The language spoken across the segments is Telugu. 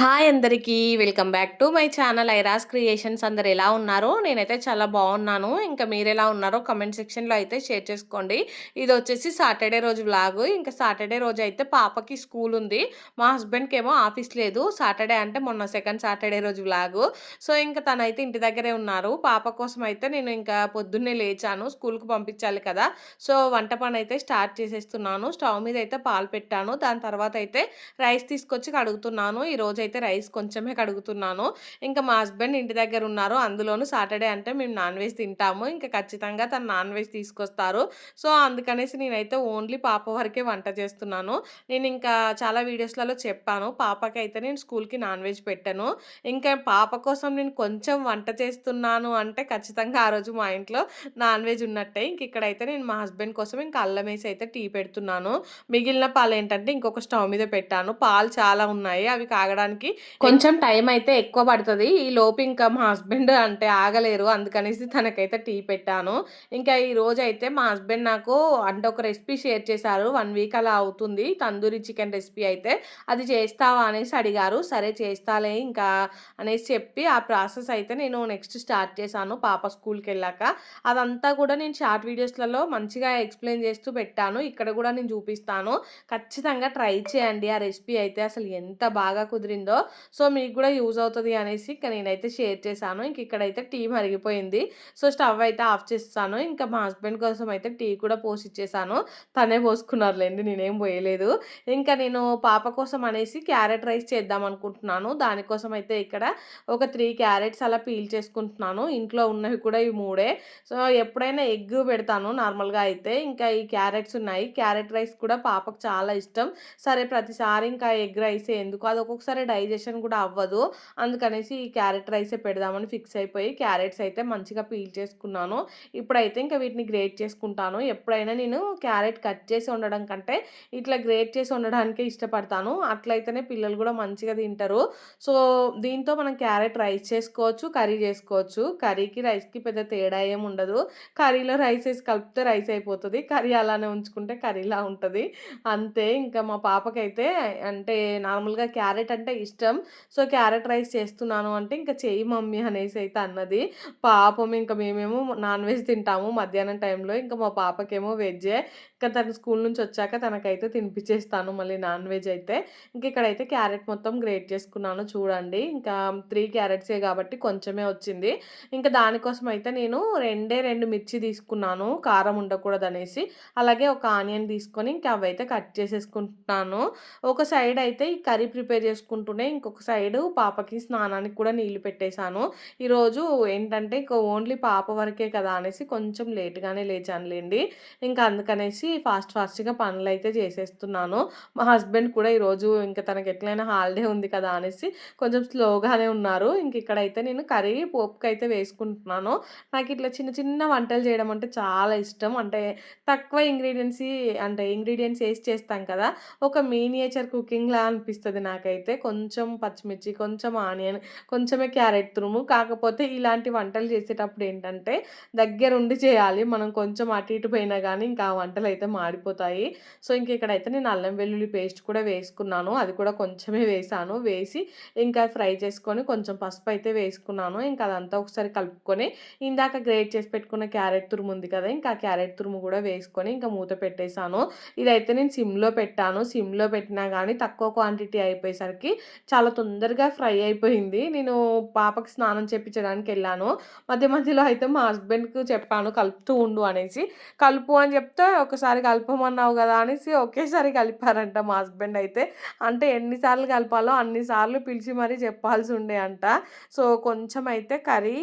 హాయ్ అందరికీ welcome back to my channel ఐరాస్ creations. అందరు ఎలా ఉన్నారు? నేనైతే చాలా బాగున్నాను. ఇంకా మీరు ఎలా ఉన్నారో కమెంట్ సెక్షన్లో అయితే షేర్ చేసుకోండి. ఇది వచ్చేసి సాటర్డే రోజు వ్లాగ్. ఇంకా సాటర్డే రోజు అయితే పాపకి స్కూల్ ఉంది. మా హస్బెండ్కి ఏమో ఆఫీస్ లేదు. సాటర్డే అంటే మొన్న సెకండ్ సాటర్డే రోజు వ్లాగ్. సో ఇంకా తనైతే ఇంటి దగ్గరే ఉన్నారు. పాప కోసం అయితే నేను ఇంకా పొద్దున్నే లేచాను. స్కూల్కి పంపించాలి కదా. సో వంట పని అయితే స్టార్ట్ చేసేస్తున్నాను. స్టవ్ మీద అయితే పాలు పెట్టాను. దాని తర్వాత అయితే రైస్ తీసుకొచ్చి కడుగుతున్నాను. ఈరోజు అయితే రైస్ కొంచెమే కడుగుతున్నాను. ఇంకా మా హస్బెండ్ ఇంటి దగ్గర ఉన్నారు. అందులోనూ సాటర్డే అంటే మేము నాన్ వెజ్ తింటాము. ఇంకా ఖచ్చితంగా తను నాన్ వెజ్ తీసుకొస్తారు. సో అందుకనేసి నేనైతే ఓన్లీ పాప వరకే వంట చేస్తున్నాను. నేను ఇంకా చాలా వీడియోస్లలో చెప్పాను. పాపకి అయితే నేను స్కూల్కి నాన్ వెజ్ పెట్టాను. ఇంకా పాప కోసం నేను కొంచెం వంట చేస్తున్నాను అంటే ఖచ్చితంగా ఆ రోజు మా ఇంట్లో నాన్ వెజ్ ఉన్నట్టే. ఇంక ఇక్కడైతే నేను మా హస్బెండ్ కోసం ఇంకా అల్లం వేసి అయితే టీ పెడుతున్నాను. మిగిలిన పాలు ఏంటంటే ఇంకొక స్టవ్ మీద పెట్టాను. పాలు చాలా ఉన్నాయి. అవి కాగడానికి చేయడానికి కొంచెం టైం అయితే ఎక్కువ పడుతుంది. ఈ లోపు ఇంకా మా హస్బెండ్ అంటే ఆగలేరు. అందుకనేసి తనకైతే టీ పెట్టాను. ఇంకా ఈ రోజు అయితే మా హస్బెండ్ నాకు అంటే ఒక రెసిపీ షేర్ చేశారు. వన్ వీక్ అలా అవుతుంది. తందూరి చికెన్ రెసిపీ అయితే. అది చేస్తావా అనేసి అడిగారు. సరే చేస్తాలే ఇంకా అనేసి చెప్పి ఆ ప్రాసెస్ అయితే నేను నెక్స్ట్ స్టార్ట్ చేశాను పాప స్కూల్కి వెళ్ళాక అదంతా కూడా నేను షార్ట్ వీడియోస్లలో మంచిగా ఎక్స్ప్లెయిన్ చేస్తూ పెట్టాను. ఇక్కడ కూడా నేను చూపిస్తాను. ఖచ్చితంగా ట్రై చేయండి ఆ రెసిపీ అయితే. అసలు ఎంత బాగా కుదిరింది ఉందో సో మీకు కూడా యూజ్ అవుతుంది అనేసి ఇంకా నేనైతే షేర్ చేశాను. ఇంక ఇక్కడైతే టీ మరిగిపోయింది. సో స్టవ్ అయితే ఆఫ్ చేస్తాను. ఇంకా మా హస్బెండ్ కోసం అయితే టీ కూడా పోసి ఇచ్చేసాను తనే పోసుకున్నారులేండి నేనేం పోయలేదు. ఇంకా నేను పాప కోసం అనేసి క్యారెట్ రైస్ చేద్దాం అనుకుంటున్నాను. దానికోసం అయితే ఇక్కడ ఒక త్రీ క్యారెట్స్ అలా పీల్ చేసుకుంటున్నాను. ఇంట్లో ఉన్నవి కూడా ఈ మూడే. సో ఎప్పుడైనా ఎగ్ పెడతాను నార్మల్గా అయితే. ఇంకా ఈ క్యారెట్స్ ఉన్నాయి. క్యారెట్ రైస్ కూడా పాపకు చాలా ఇష్టం. సరే ప్రతిసారి ఇంకా ఎగ్ రైస్. ఎందుకు అది ఒక్కొక్కసారి డైజెషన్ కూడా అవ్వదు. అందుకనేసి ఈ క్యారెట్ రైసే పెడదామని ఫిక్స్ అయిపోయి క్యారెట్స్ అయితే మంచిగా పీల్ చేసుకున్నాను. ఇప్పుడైతే ఇంకా వీటిని గ్రేట్ చేసుకుంటాను. ఎప్పుడైనా నేను క్యారెట్ కట్ చేసి ఉండడం కంటే ఇట్లా గ్రేట్ చేసి ఉండడానికే ఇష్టపడతాను. అట్లయితేనే పిల్లలు కూడా మంచిగా తింటారు. సో దీంతో మనం క్యారెట్ రైస్ చేసుకోవచ్చు కర్రీ చేసుకోవచ్చు. కర్రీకి రైస్కి పెద్ద తేడా ఏమి ఉండదు. కర్రీలో రైస్ వేసి కలిపితే రైస్ అయిపోతుంది. కర్రీ అలానే ఉంచుకుంటే కర్రీలా ఉంటుంది. అంతే. ఇంకా మా పాపకైతే అంటే నార్మల్గా క్యారెట్ అంటే ఇష్టం. సో క్యారెట్ రైస్ చేస్తున్నాను అంటే ఇంకా చేయి మమ్మీ అనేసి అయితే అన్నది. పాపం ఇంకా మేమేమో నాన్ వెజ్ తింటాము మధ్యాహ్నం టైంలో. ఇంకా మా పాపకేమో వెజ్జే. ఇంకా తను స్కూల్ నుంచి వచ్చాక తనకైతే తినిపించేస్తాను మళ్ళీ నాన్ వెజ్ అయితే. ఇంక ఇక్కడైతే క్యారెట్ మొత్తం గ్రేట్ చేసుకున్నాను చూడండి. ఇంకా త్రీ క్యారెట్సే కాబట్టి కొంచెమే వచ్చింది. ఇంకా దానికోసం అయితే నేను రెండే రెండు మిర్చి తీసుకున్నాను. కారం ఉండకూడదు అనేసి అలాగే ఒక ఆనియన్ తీసుకొని ఇంకా అవైతే కట్ చేసేసుకుంటున్నాను. ఒక సైడ్ అయితే ఈ కర్రీ ప్రిపేర్ చేసుకుంటూనే ఇంకొక సైడు పాపకి స్నానానికి కూడా నీళ్ళు పెట్టేశాను. ఈరోజు ఏంటంటే ఇంకో ఓన్లీ పాప వరకే కదా అనేసి కొంచెం లేట్గానే లేచానులేండి. ఇంకా అందుకనేసి ఫాస్ట్ ఫాస్ట్గా పనులు అయితే చేసేస్తున్నాను. మా హస్బెండ్ కూడా ఈరోజు ఇంకా తనకి ఎట్లయినా హాలిడే ఉంది కదా అనేసి కొంచెం స్లోగానే ఉన్నారు. ఇంక ఇక్కడైతే నేను కర్రీ పోపుకి అయితే వేసుకుంటున్నాను. నాకు ఇట్లా చిన్న చిన్న వంటలు చేయడం అంటే చాలా ఇష్టం. అంటే తక్కువ ఇంగ్రీడియంట్స్ అంటే ఇంగ్రీడియంట్స్ వేసి చేస్తాం కదా. ఒక మీనియేచర్ కుకింగ్లా అనిపిస్తుంది నాకైతే. కొంచెం కొంచెం పచ్చిమిర్చి కొంచెం ఆనియన్ కొంచెమే క్యారెట్ తురుము. కాకపోతే ఇలాంటి వంటలు చేసేటప్పుడు ఏంటంటే దగ్గరుండి చేయాలి. మనం కొంచెం అటు ఇటు పోయినా కానీ ఇంకా ఆ వంటలు అయితే మాడిపోతాయి. సో ఇంక ఇక్కడైతే నేను అల్లం వెల్లుల్లి పేస్ట్ కూడా వేసుకున్నాను. అది కూడా కొంచెమే వేసాను. వేసి ఇంకా ఫ్రై చేసుకొని కొంచెం పసుపు అయితే వేసుకున్నాను. ఇంకా అదంతా ఒకసారి కలుపుకొని ఇందాక గ్రేట్ చేసి పెట్టుకున్న క్యారెట్ తురుము ఉంది కదా ఇంకా క్యారెట్ తురుము కూడా వేసుకొని ఇంకా మూత పెట్టేశాను. ఇదైతే నేను సిమ్లో పెట్టాను. సిమ్లో పెట్టినా కానీ తక్కువ క్వాంటిటీ అయిపోయేసరికి చాలా తొందరగా ఫ్రై అయిపోయింది. నేను పాపకి స్నానం చేయించడానికి వెళ్ళాను. మధ్య మధ్యలో అయితే మా హస్బెండ్కి చెప్పాను కలుపుతూ ఉండు అనేసి. కలుపు అని చెప్తే ఒకసారి కలపమన్నావు కదా అనేసి ఒకేసారి కలిపారంట మా హస్బెండ్ అయితే. అంటే ఎన్నిసార్లు కలపాలో అన్నిసార్లు పిలిచి మరీ చెప్పాల్సి ఉండే అంట. సో కొంచెం అయితే కర్రీ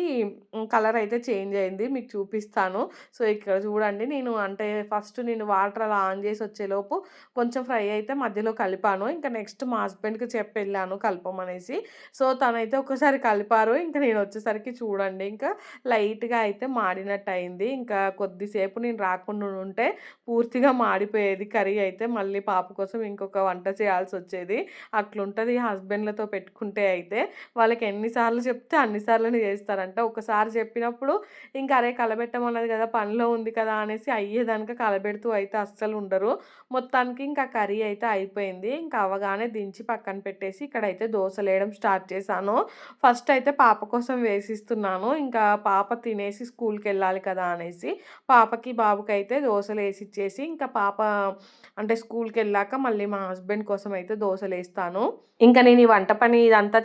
కలర్ అయితే చేంజ్ అయింది. మీకు చూపిస్తాను. సో ఇక్కడ చూడండి. నేను అంటే ఫస్ట్ నేను వాటర్ అలా ఆన్ చేసి వచ్చేలోపు కొంచెం ఫ్రై అయితే మధ్యలో కలిపాను. ఇంకా నెక్స్ట్ మా హస్బెండ్కి చెప్పి వెళ్ళాను కలపమనేసి సో తనైతే ఒకసారి కలిపారు. ఇంకా నేను వచ్చేసరికి చూడండి ఇంకా లైట్గా అయితే మాడినట్టు అయింది ఇంకా కొద్దిసేపు నేను రాకుండా ఉంటే పూర్తిగా మాడిపోయేది. కర్రీ అయితే మళ్ళీ పాప కోసం ఇంకొక వంట చేయాల్సి వచ్చేది అట్లుంటుంది హస్బెండ్లతో పెట్టుకుంటే అయితే. వాళ్ళకి ఎన్నిసార్లు చెప్తే అన్నిసార్లు చేస్తారంట. ఒకసారి చెప్పినప్పుడు ఇంకా అరే కలబెట్టమన్నది కదా పనిలో ఉంది కదా అనేసి అయ్యేదానిక కలబెడుతూ అయితే అస్సలు ఉండరు. మొత్తానికి ఇంకా కర్రీ అయితే అయిపోయింది. ఇంకా అవగానే దించి పక్కన పెట్టేసి ఇక్కడైతే వేయడం స్టార్ట్ చేశాను. ఫస్ట్ అయితే పాప కోసం వేసిస్తున్నాను. ఇంకా పాప తినేసి స్కూల్కి వెళ్ళాలి కదా అనేసి పాపకి, బాబుకి అయితే దోశలు వేసిచ్చేసి ఇంకా పాప అంటే స్కూల్కి వెళ్ళాక మళ్ళీ మా హస్బెండ్ కోసం అయితే దోశలు వేస్తాను ఇంకా నేను ఈ వంట పని ఇదంతా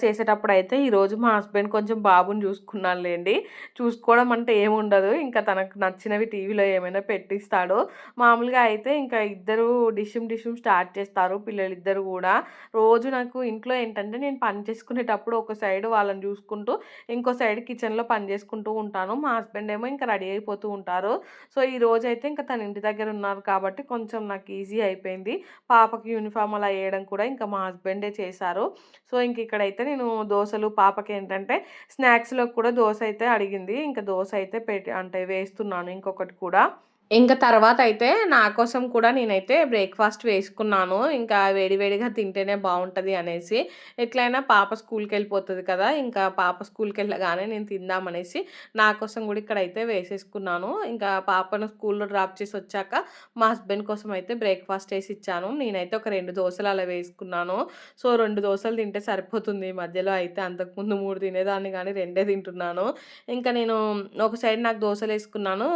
అయితే ఈరోజు మా హస్బెండ్ కొంచెం బాబుని చూసుకున్నానులెండి. చూసుకోవడం అంటే ఏముండదు. ఇంకా తనకు నచ్చినవి టీవీలో ఏమైనా పెట్టిస్తాడు. మామూలుగా అయితే ఇంకా ఇద్దరు డిషుమ్ డిషుమ్ స్టార్ట్ చేస్తారు పిల్లలిద్దరు కూడా రోజు నాకు ఇంట్లో ఏంటంటే నేను పని చేసుకునేటప్పుడు ఒక సైడ్ వాళ్ళని చూసుకుంటూ, ఇంకో సైడ్ కిచెన్‌లో పని చేసుకుంటూ ఉంటాను. మా హస్బెండ్ ఏమో ఇంకా రెడీ అయిపోతూ ఉంటారు. సో, ఈ రోజు అయితే ఇంకా తన ఇంటి దగ్గర ఉన్నారు కాబట్టి కొంచెం నాకు ఈజీ అయిపోయింది. పాపకి యూనిఫామ్ అలా వేయడం కూడా ఇంకా మా హస్బెండే చేశారు. సో, ఇంక ఇక్కడైతే నేను దోశలు పాపకి ఏంటంటే స్నాక్స్‌లో కూడా దోశ అయితే అడిగింది. ఇంకా దోశ అయితే పెట్టి అంటే వేస్తున్నాను ఇంకొకటి కూడా. ఇంకా తర్వాత అయితే నా కోసం కూడా నేనైతే బ్రేక్‌ఫాస్ట్ వేసుకున్నాను. ఇంకా వేడి వేడిగా తింటేనే బాగుంటుంది అనేసి. ఎట్లయినా పాప స్కూల్‌కెళ్ళిపోతది కదా! ఇంకా పాప స్కూల్కి వెళ్ళగానే నేను తిందామనేసి నా కోసం కూడా ఇక్కడైతే వేసేసుకున్నాను. ఇంకా పాపను స్కూల్‌లో డ్రాప్ చేసి వచ్చాక మా హస్బెండ్ కోసం అయితే బ్రేక్‌ఫాస్ట్ ఇచ్చాను నేనైతే ఒక రెండు దోసలు అలా వేసుకున్నాను. సో, రెండు దోశలు తింటే సరిపోతుంది. ఈ మధ్యలో అయితే అంతకుముందు మూడు తినేదాన్ని కానీ రెండే తింటున్నాను. ఇంకా నేను ఒక సైడ్ నాకు దోశలు వేసుకున్నాను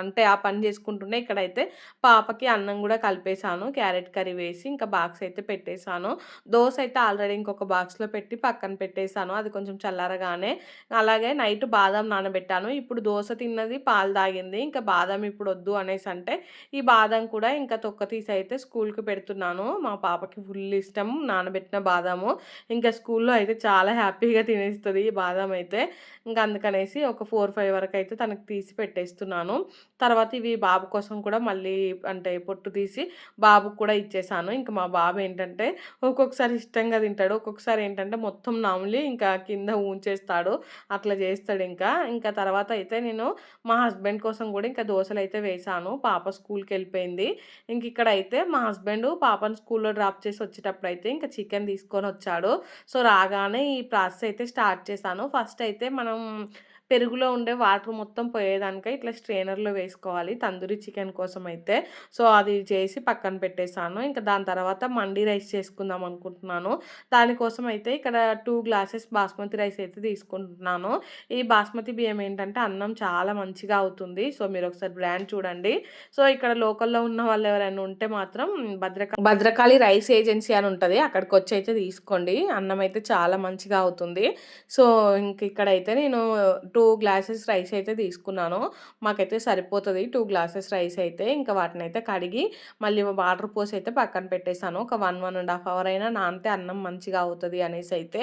అంటే ఆ పని చేసుకుంటుండే ఇక్కడైతే పాపకి అన్నం కూడా కలిపేసాను. క్యారెట్ కర్రీ వేసి ఇంకా బాక్స్ అయితే పెట్టేసాను. దోశ అయితే ఆల్రెడీ ఇంకొక బాక్స్‌లో పెట్టి పక్కన పెట్టేశాను అది కొంచెం చల్లారగానే అలాగే నైట్ బాదం నానబెట్టాను. ఇప్పుడు దోశ తిన్నది, పాలు తాగింది. ఇంకా బాదం ఇప్పుడు వద్దు అనేసి అంటే ఈ బాదం కూడా ఇంకా తొక్క తీసి అయితే స్కూల్‌కి పెడుతున్నాను. మా పాపకి ఫుల్ ఇష్టం నానబెట్టిన బాదాము. ఇంకా స్కూల్‌లో అయితే చాలా హ్యాపీగా తినేస్తుంది ఈ బాదం అయితే. ఇంకా అందుకనేసి ఒక 4, 5 వరకు అయితే తనకి తీసి పెట్టేస్తున్నాను. తర్వాత ఇవి బాబు కోసం కూడా మళ్ళీ అంటే పొట్టు తీసి బాబుకు కూడా ఇచ్చేసాను. ఇంకా మా బాబు ఏంటంటే ఒక్కొక్కసారి ఇష్టంగా తింటాడు. ఒక్కొక్కసారి ఏంటంటే మొత్తం నమిలి ఇంకా కింద ఊంచేస్తాడు. అట్లా చేస్తాడు ఇంకా ఇంకా తర్వాత అయితే నేను మా హస్బెండ్ కోసం కూడా ఇంకా దోసలైతే వేశాను. పాప స్కూల్కి వెళ్ళిపోయింది ఇంక ఇక్కడైతే మా హస్బెండ్ పాపను స్కూల్‌లో డ్రాప్ చేసి వచ్చేటప్పుడైతే ఇంకా చికెన్ తీసుకొని వచ్చాడు సో, రాగానే ఈ ప్రాసెస్ అయితే స్టార్ట్ చేశాను. ఫస్ట్ అయితే మనం పెరుగులో ఉండే వాటర్ మొత్తం పోయేదానిక ఇట్లా స్ట్రైనర్లో వేసుకోవాలి తందూరి చికెన్ కోసం అయితే. సో, అది చేసి పక్కన పెట్టేసాను. ఇంకా దాని తర్వాత మండీ రైస్ చేసుకుందాం అనుకుంటున్నాను. దానికోసం అయితే ఇక్కడ టూ గ్లాసెస్ బాస్మతి రైస్ అయితే తీసుకుంటున్నాను. ఈ బాస్మతి బియ్యం ఏంటంటే అన్నం చాలా మంచిగా అవుతుంది. సో, మీరు ఒకసారి బ్రాండ్ చూడండి. సో, ఇక్కడ లోకల్‌లో ఉన్న వాళ్ళు ఎవరైనా ఉంటే మాత్రం భద్రకా భద్రకాళి రైస్ ఏజెన్సీ అని ఉంటుంది అక్కడికి వచ్చి అయితే తీసుకోండి. అన్నం అయితే చాలా మంచిగా అవుతుంది. సో, ఇంక ఇక్కడైతే నేను టూ గ్లాసెస్ రైస్ అయితే తీసుకున్నాను. మాకైతే సరిపోతుంది టూ గ్లాసెస్ రైస్ అయితే. ఇంకా వాటిని అయితే కడిగి మళ్ళీ వాటర్ పోసి అయితే పక్కన పెట్టేసాను. ఒక 1, 1 ½ అవర్ అయినా నానితే అన్నం మంచిగా అవుతుంది అనేసి అయితే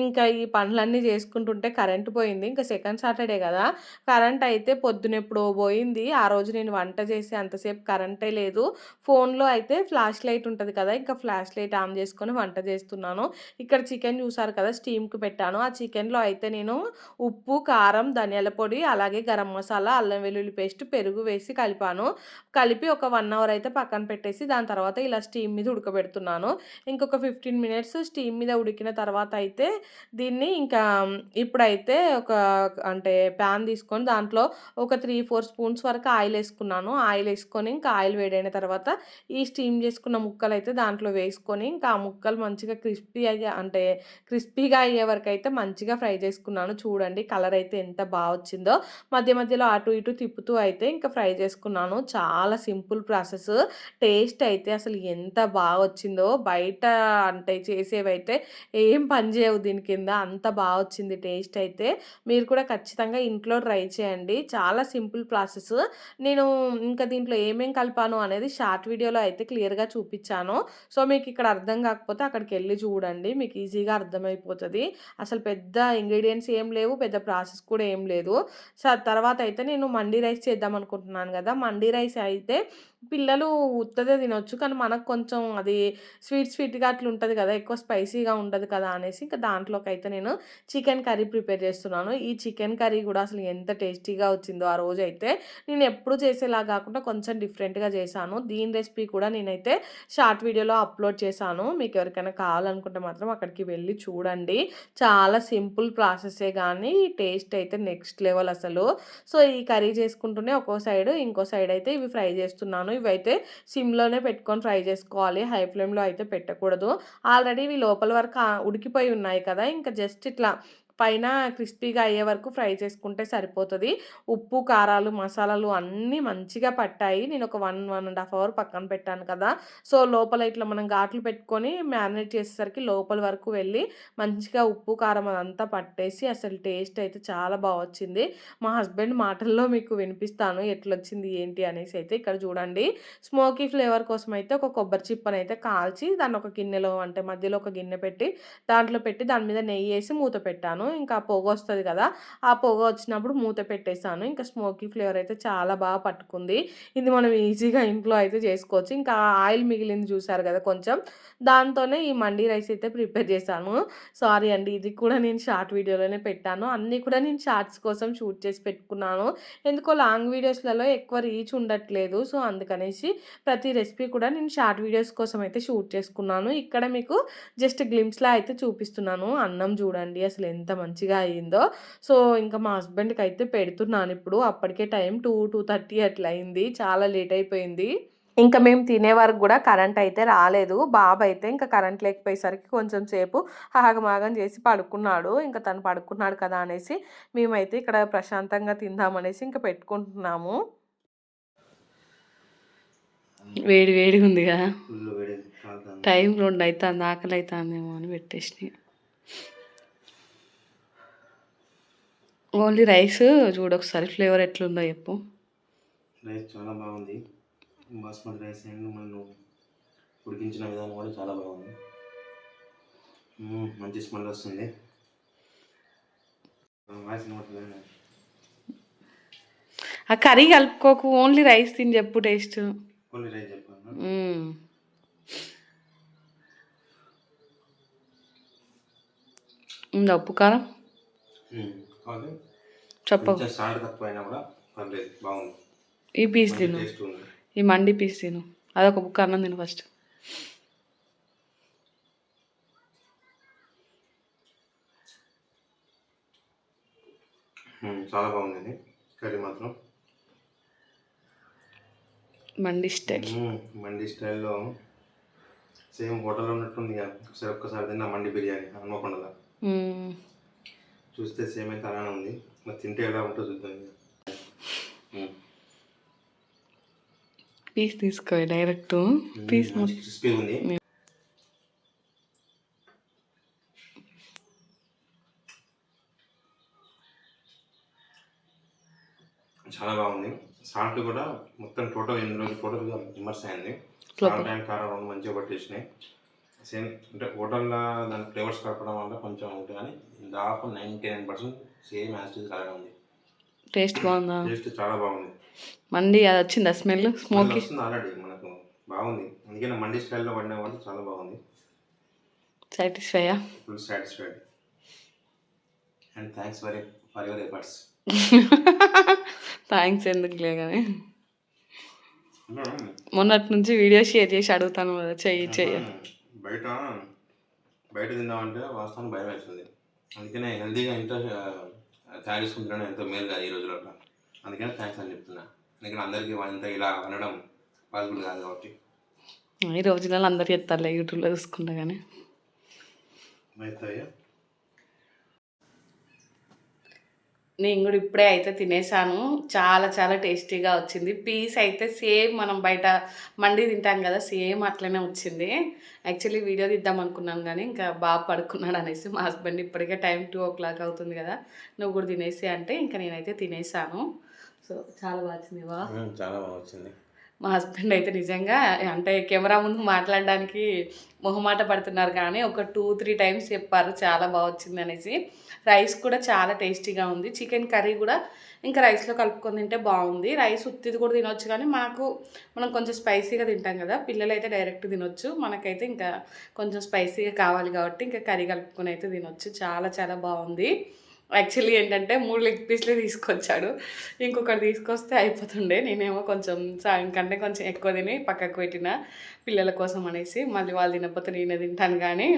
ఇంకా ఈ పనులన్నీ చేసుకుంటుంటే కరెంట్ పోయింది. ఇంకా సెకండ్ సాటర్డే కదా! కరెంట్ అయితే పొద్దునెప్పుడో పోయింది. ఆ రోజు నేను వంట చేసి అంతసేపు కరెంటే లేదు. ఫోన్‌లో అయితే ఫ్లాష్ లైట్ ఉంటుంది కదా! ఇంకా ఫ్లాష్ లైట్ ఆన్ చేసుకొని వంట చేస్తున్నాను. ఇక్కడ చికెన్ చూసారు కదా! స్టీమ్‌కి పెట్టాను. ఆ చికెన్‌లో అయితే నేను ఉప్పు, కారం, కారం ధనియాల పొడి, అలాగే గరం మసాలా, అల్లం వెల్లుల్లి పేస్ట్, పెరుగు వేసి కలిపాను. కలిపి ఒక వన్ అవర్ అయితే పక్కన పెట్టేసి దాని తర్వాత ఇలా స్టీమ్ మీద ఉడకబెడుతున్నాను. ఇంకొక 15 మినిట్స్ స్టీమ్ మీద ఉడికిన తర్వాత అయితే దీన్ని ఇంకా ఇప్పుడైతే ఒక అంటే ప్యాన్ తీసుకొని దాంట్లో ఒక 3, 4 స్పూన్స్ వరకు ఆయిల్ వేసుకున్నాను ఆయిల్ వేసుకొని ఇంకా ఆయిల్ వేడైన తర్వాత ఈ స్టీమ్ చేసుకున్న ముక్కలు అయితే దాంట్లో వేసుకొని ఇంకా ఆ ముక్కలు మంచిగా క్రిస్పీ అయ్యే అంటే క్రిస్పీగా అయ్యే వరకు అయితే మంచిగా ఫ్రై చేసుకున్నాను. చూడండి కలర్ అయితే ఎంత బాగా వచ్చిందో. మధ్య మధ్యలో అటు ఇటు తిప్పుతూ అయితే ఇంకా ఫ్రై చేసుకున్నాను. చాలా సింపుల్ ప్రాసెస్. టేస్ట్ అయితే అసలు ఎంత బాగా వచ్చిందో బయట అంటే చేసేవైతే ఏం పని చేయవు దీని కింద. అంత బాగా వచ్చింది టేస్ట్ అయితే. మీరు కూడా ఖచ్చితంగా ఇంట్లో ట్రై చేయండి. చాలా సింపుల్ ప్రాసెస్. నేను ఇంకా దీంట్లో ఏమేం కలిపాను అనేది షార్ట్ వీడియోలో అయితే క్లియర్‌గా చూపించాను సో, మీకు ఇక్కడ అర్థం కాకపోతే అక్కడికి వెళ్ళి చూడండి. మీకు ఈజీగా అర్థమైపోతుంది అసలు పెద్ద ఇంగ్రీడియంట్స్ ఏం లేవు. పెద్ద ప్రాసెస్ కూడా ఏం లేదు. సో, తర్వాత అయితే నేను మండీ రైస్ చేద్దాం అనుకుంటున్నాను కదా! మండీ రైస్ అయితే పిల్లలు ఉత్తదే తినొచ్చు. కానీ మనకు కొంచెం అది స్వీట్ స్వీట్‌గా అట్లా ఉంటుంది కదా! ఎక్కువ స్పైసీగా ఉండదు కదా! అనేసి ఇంకా దాంట్లోకైతే నేను చికెన్ కర్రీ ప్రిపేర్ చేస్తున్నాను. ఈ చికెన్ కర్రీ కూడా అసలు ఎంత టేస్టీగా వచ్చిందో ఆ రోజు అయితే నేను ఎప్పుడు చేసేలా కాకుండా కొంచెం డిఫరెంట్‌గా చేశాను. దీని రెసిపీ కూడా నేనైతే షార్ట్ వీడియోలో అప్లోడ్ చేశాను. మీకు ఎవరికైనా కావాలనుకుంటే మాత్రం అక్కడికి వెళ్ళి చూడండి. చాలా సింపుల్ ప్రాసెసే కానీ టేస్ట్ అయితే నెక్స్ట్ లెవెల్ అసలు. సో, ఈ కర్రీ చేసుకుంటూనే ఒక్కో సైడ్ ఇంకో సైడ్ అయితే ఇవి ఫ్రై చేస్తున్నాను. పెట్టుకున్నాను. ఇవైతే సిమ్లోనే పెట్టుకొని ఫ్రై చేసుకోవాలి. హై ఫ్లేమ్లో అయితే పెట్టకూడదు. ఆల్రెడీ ఇవి లోపల వరకు ఉడికిపోయి ఉన్నాయి కదా. ఇంకా జస్ట్ ఇట్లా పైన క్రిస్పీగా అయ్యే వరకు ఫ్రై చేసుకుంటే సరిపోతుంది. ఉప్పు కారాలు మసాలాలు అన్నీ మంచిగా పట్టాయి. నేను ఒక one one and half hour పక్కన పెట్టాను కదా. సో లోపల ఇట్లా మనం ఘాట్లు పెట్టుకొని మ్యారినేట్ చేసేసరికి లోపల వరకు వెళ్ళి మంచిగా ఉప్పు కారం అదంతా పట్టేసి అసలు టేస్ట్ అయితే చాలా బాగా వచ్చింది. మా హస్బెండ్ మాటల్లో మీకు వినిపిస్తాను ఎట్లొచ్చింది ఏంటి అనేసి అయితే ఇక్కడ చూడండి. స్మోకీ ఫ్లేవర్ కోసం అయితే ఒక కొబ్బరి చిప్పని అయితే కాల్చి దాన్ని ఒక గిన్నెలో అంటే మధ్యలో ఒక గిన్నె పెట్టి దాంట్లో పెట్టి దాని మీద నెయ్యి వేసి మూత పెట్టాను. ఇంకా ఆ పొగ వస్తుంది కదా ఆ పొగ వచ్చినప్పుడు మూత పెట్టేశాను. ఇంకా స్మోకీ ఫ్లేవర్ అయితే చాలా బాగా పట్టుకుంది. ఇది మనం ఈజీగా ఇంట్లో అయితే చేసుకోవచ్చు. ఇంకా ఆయిల్ మిగిలింది చూసారు కదా కొంచెం. దాంతోనే ఈ మండీ రైస్ అయితే ప్రిపేర్ చేశాను. సారీ అండి ఇది కూడా నేను షార్ట్ వీడియోలోనే పెట్టాను. అన్నీ కూడా నేను షార్ట్స్ కోసం షూట్ చేసి పెట్టుకున్నాను. ఎందుకో లాంగ్ వీడియోస్లలో ఎక్కువ రీచ్ ఉండట్లేదు. సో అందుకనేసి ప్రతి రెసిపీ కూడా నేను షార్ట్ వీడియోస్ కోసం అయితే షూట్ చేసుకున్నాను. ఇక్కడ మీకు జస్ట్ గ్లిమ్స్లా అయితే చూపిస్తున్నాను. అన్నం చూడండి అసలు ఎంత మంచిగా అయ్యిందో సో ఇంకా మా హస్బెండ్కి అయితే పెడుతున్నాను ఇప్పుడు. అప్పటికే టైం టూ టూ థర్టీ అట్లా అయింది చాలా లేట్ అయిపోయింది. ఇంకా మేము తినే వరకు కూడా కరెంట్ అయితే రాలేదు. బాబు అయితే ఇంకా కరెంట్ లేకపోయేసరికి కొంచెం సేపు ఆగమాగం చేసి పడుకున్నాడు. ఇంకా తను పడుకున్నాడు కదా అనేసి మేమైతే ఇక్కడ ప్రశాంతంగా తిందామనేసి ఇంకా పెట్టుకుంటున్నాము. వేడి వేడిగా ఉంది కదా. వేడి టైం రెండు అవుతుంది ఆకలి అవుతుందేమో అని పెట్టేసి ఓన్లీ రైస్? చూడొకసారి ఫ్లేవర్ ఎట్లుందో చెప్పు. రైస్ చాలా బాగుంది. బాస్మతి రైస్ అండ్ మనం ఉడికించిన విధానం కూడా చాలా బాగుంది. మంచి స్మెల్ వస్తుంది. ఆ కర్రీ కలుపుకోకు ఓన్లీ రైస్ తిని చెప్పు టేస్ట్. కొన్ని రైస్ చెప్పాను ఉందా ఉప్పు కారం? ఈ పీస్ తిను. ఈ మండి పీస్ తిను. అదొక బుక్ అన్నం తిను ఫస్ట్ చాలా బాగుంది కర్రీ మాత్రం. మండి స్టైల్. మండి స్టైల్లో. సేమ్ హోటల్లో ఉన్నట్టుంది ఒకసారి ఒక్కసారి తిన్నా మండి బిర్యానీ హన్మకొండలో. చూస్తే సేమ్ అయితే అలానే ఉంది. మరి తింటే ఎలా ఉంటుందో చూద్దాం. పీస్ తీసుకో డైరెక్ట్ పీస్ క్రిస్పీ ఉంది. చాలా బాగుంది. సాల్ట్ కూడా మొత్తం టోటల్ ఇందులో టోటల్గా ఇమర్స్ అయింది. సాల్ట్ అండ్ కారం మంచిగా పట్టేసినాయి. సేమ్ అంటే హోటల్లో దాని ఫ్లేవర్స్ కలపడం వల్ల కొంచెం ఉంటుంది కానీ దాదాపు నైంటీ నైన్ పర్సెంట్ సేమ్ యాసిటీస్ అలాగే ఉంది. టేస్ట్ బాగుందా? టేస్ట్ చాలా బాగుంది. మండి అది వచ్చిందా స్మెల్? Smell smoky? వస్తుంది ఆల్రెడీ మనకు. బాగుంది. అందుకని మండీ స్టైల్లో పడిన వాళ్ళు చాలా బాగుంది. సాటిస్ఫైయా full satisfied and thanks for for your efforts thanks ఎందుకులే కానీ. మొన్నటి నుంచి వీడియో షేర్ చేసి అడుగుతాను కదా చెయ్యి చెయ్యి. బయట బయట తిందామంటే వాస్తవానికి భయం వేస్తుంది. అందుకనే హెల్తీగా ఇంట్లో తయారు చేసుకుంటున్నాను ఎంతో మేలు కాదు ఈ రోజులలో అందుకనే థ్యాంక్స్ అని చెప్తున్నా. అందుకని అందరికీ అంత ఇలా అనడం పాసిబుల్ కాదు కాబట్టి. ఈ రోజులలో అందరు చెప్తారులే యూట్యూబ్లో చూసుకుంటా కానీ. అయితే నేను కూడా ఇప్పుడే అయితే తినేసాను. చాలా చాలా టేస్టీగా వచ్చింది. పీస్ అయితే సేమ్ మనం బయట మండి తింటాం కదా సేమ్ అట్లనే వచ్చింది. యాక్చువల్లీ వీడియో తీద్దాం అనుకున్నాను కానీ ఇంకా బాగా పడుకున్నాడు అనేసి మా హస్బెండ్ ఇప్పటికే టైం టూ ఓ క్లాక్ అవుతుంది కదా నువ్వు కూడా తినేసి అంటే ఇంకా నేనైతే తినేసాను. సో చాలా బాగా వచ్చింది బా చాలా బాగా వచ్చింది. మా హస్బెండ్ అయితే నిజంగా అంటే కెమెరా ముందు మాట్లాడడానికి మొహమాట పడుతున్నారు. కానీ ఒక టూ త్రీ టైమ్స్ చెప్పారు. చాలా బాగా వచ్చింది అనేసి. రైస్ కూడా చాలా టేస్టీగా ఉంది. చికెన్ కర్రీ కూడా ఇంకా రైస్లో కలుపుకొని తింటే బాగుంది. రైస్ ఉత్తిది కూడా తినొచ్చు. కానీ మనకు మనం కొంచెం స్పైసీగా తింటాం కదా. పిల్లలు అయితే డైరెక్ట్ తినొచ్చు. మనకైతే ఇంకా కొంచెం స్పైసీగా కావాలి కాబట్టి ఇంకా కర్రీ కలుపుకొని అయితే తినొచ్చు. చాలా చాలా బాగుంది. యాక్చువల్లీ ఏంటంటే మూడు లెగ్ పీస్లే తీసుకొచ్చాడు. ఇంకొకటి తీసుకొస్తే అయిపోతుండే. నేనేమో కొంచెం సాయం కంటే కొంచెం ఎక్కువ తిని పక్కకు పెట్టిన పిల్లల కోసం అనేసి మళ్ళీ వాళ్ళు తినకపోతే నేనే తింటాను కానీ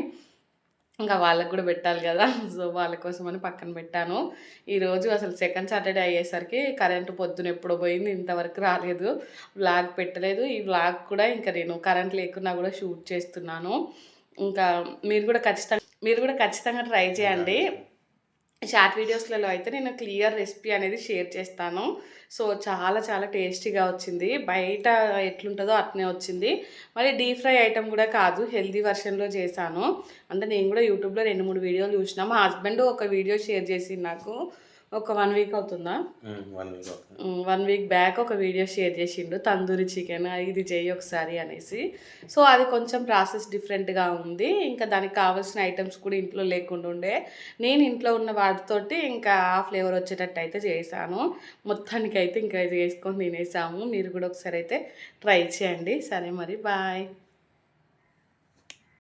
ఇంకా వాళ్ళకు కూడా పెట్టాలి కదా. సో వాళ్ళ కోసం అని పక్కన పెట్టాను. ఈరోజు అసలు సెకండ్ సాటర్డే అయ్యేసరికి కరెంటు పొద్దున ఎప్పుడో పోయింది. ఇంతవరకు రాలేదు. వ్లాగ్ పెట్టలేదు. ఈ వ్లాగ్ కూడా ఇంకా నేను కరెంట్ లేకున్నా కూడా షూట్ చేస్తున్నాను. ఇంకా మీరు కూడా ఖచ్చితంగా మీరు కూడా ఖచ్చితంగా ట్రై చేయండి. షార్ట్ వీడియోస్లలో అయితే నేను క్లియర్ రెసిపీ అనేది షేర్ చేస్తాను. సో చాలా చాలా టేస్టీగా వచ్చింది. బయట ఎట్లుంటుందో అట్నే వచ్చింది. మరి డీప్ ఫ్రై ఐటెం కూడా కాదు హెల్దీ వర్షన్లో చేశాను. అంటే నేను కూడా యూట్యూబ్లో రెండు మూడు వీడియోలు చూసిన. మా హస్బెండ్ ఒక వీడియో షేర్ చేసి నాకు. ఒక వన్ వీక్ అవుతుందా? వన్ వీక్ అవుతుంది. వన్ వీక్ బ్యాక్ ఒక వీడియో షేర్ చేసిండు తందూరి చికెన్ ఇది చేయి ఒకసారి అనేసి. సో అది కొంచెం ప్రాసెస్ డిఫరెంట్గా ఉంది. ఇంకా దానికి కావాల్సిన ఐటమ్స్ కూడా ఇంట్లో లేకుండా ఉండే. నేను ఇంట్లో ఉన్న వాటితోటి ఇంకా ఆ ఫ్లేవర్ వచ్చేటట్టు అయితే చేశాను. మొత్తానికి అయితే ఇంకా ఇది చేసుకొని తినేసాము. మీరు కూడా ఒకసారి అయితే ట్రై చేయండి. సరే మరి బాయ్